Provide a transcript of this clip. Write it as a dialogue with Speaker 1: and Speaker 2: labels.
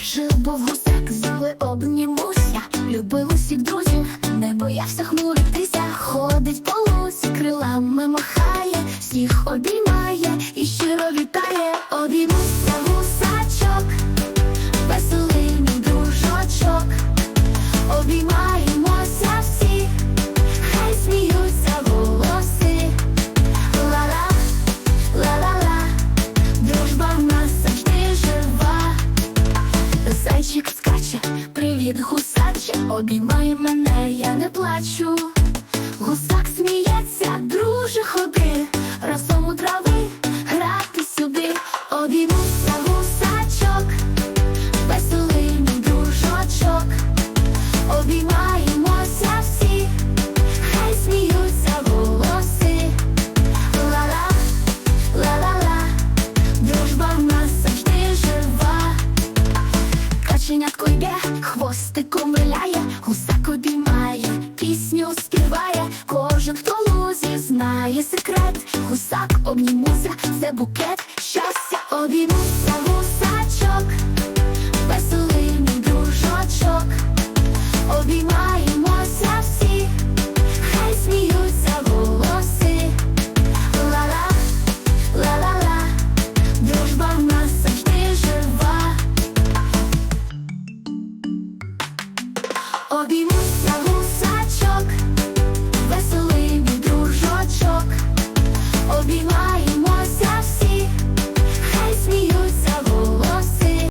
Speaker 1: Жив був гусак, звали обнімуся, любив усіх друзів, не боявся хмуритися, ходить по лусі, крилами махає, всіх обіймає і щиро вітає, обіймуся Зайчик скаче, привіт, гусаче, обіймай мене, я не плачу. Каченятко йде, хвостиком виляє, гусак обіймає, пісню співає, кожен хто лузі знає секрет, гусак обнімуся, це букет щастя, обіймуся